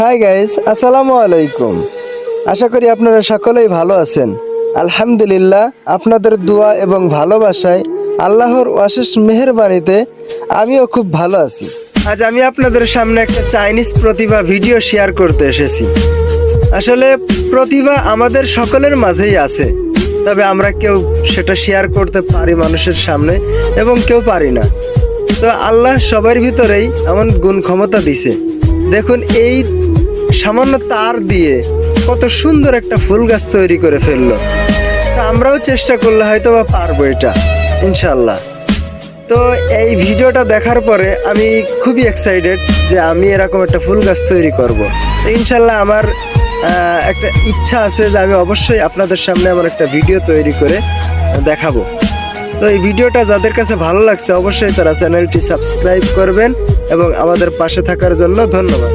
Hi guys আসসালামু আলাইকুম আশা করি আপনারা সকলেই ভালো আছেন। আলহামদুলিল্লাহ, আপনাদের দোয়া এবং ভালোবাসায় আল্লাহর অশেষ মেহেরবানিতে আমিও খুব ভালো আছি। আজ আমি আপনাদের সামনে একটা চাইনিজ প্রতিভা ভিডিও শেয়ার করতে এসেছি। আসলে প্রতিভা আমাদের সকলের মাঝেই আছে। তবে আমরা কেউ সেটা শেয়ার করতে পারি মানুষের সামনে এবং কেউ পারি না। তো আল্লাহ সবার ভিতরেই এমন গুণ ক্ষমতা দিছে। দেখুন, এই সামান্য তার দিয়ে কত সুন্দর একটা ফুল গাছ তৈরি করে ফেলল। তো আমরাও চেষ্টা করলে হয়তো বা পারব এটা ইনশাল্লাহ তো এই ভিডিওটা দেখার পরে আমি খুবই এক্সাইটেড যে আমি এরকম একটা ফুল গাছ তৈরি করব। তো ইনশাল্লাহ আমার একটা ইচ্ছা আছে যে আমি অবশ্যই আপনাদের সামনে আমার একটা ভিডিও তৈরি করে দেখাবো। তো এই ভিডিওটা যাদের কাছে ভালো লাগছে অবশ্যই তারা চ্যানেলটি সাবস্ক্রাইব করবেন এবং আমাদের পাশে থাকার জন্য ধন্যবাদ।